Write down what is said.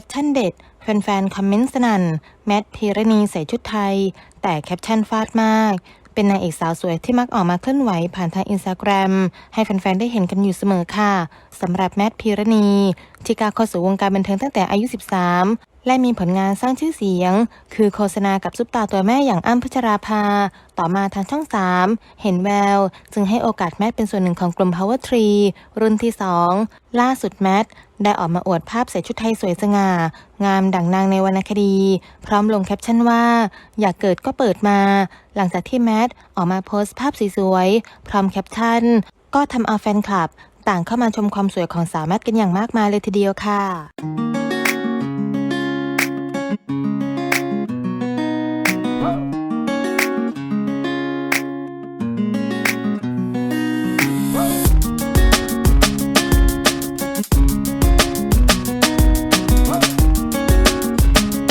ปชั่นเด็ด แฟนๆ คอมเมนต์สนั่น แมทพีรณีใส่ชุดไทย แต่แคปชั่นฟาดมาก เป็นนางเอกสาวสวยที่มักออกมาเคลื่อนไหวผ่านทางอินสตาแกรมให้แฟนๆ ได้เห็นกันอยู่เสมอค่ะสำหรับแมทพีรณีที่ก้าเข้าสู่วงการบันเทิงตั้งแต่อายุ 13 และมีผลงานสร้างชื่อเสียง คือโฆษณากับซุปตาตัวแม่อย่างอ้ำพัชราภา ต่อมาทางช่อง 3 เห็นแวว จึงให้โอกาสแมทเป็นส่วนหนึ่งของกลุ่ม Power Tree รุ่นที่ 2 ล่าสุดแมทได้ออกมาอวดภาพใส่ชุดไทยสวยสง่า งามดั่งนางในวรรณคดี พร้อมลงแคปชั่นว่า อยากเกิดก็เปิดมา หลังจากที่แมทออกมาโพสต์ภาพสวยๆพร้อมแคปชั่น ก็ทำเอาแฟนคลับ ต่างเข้ามาชมความสวยของสาวแมทกันอย่างมากมายเลยทีเดียวค่ะ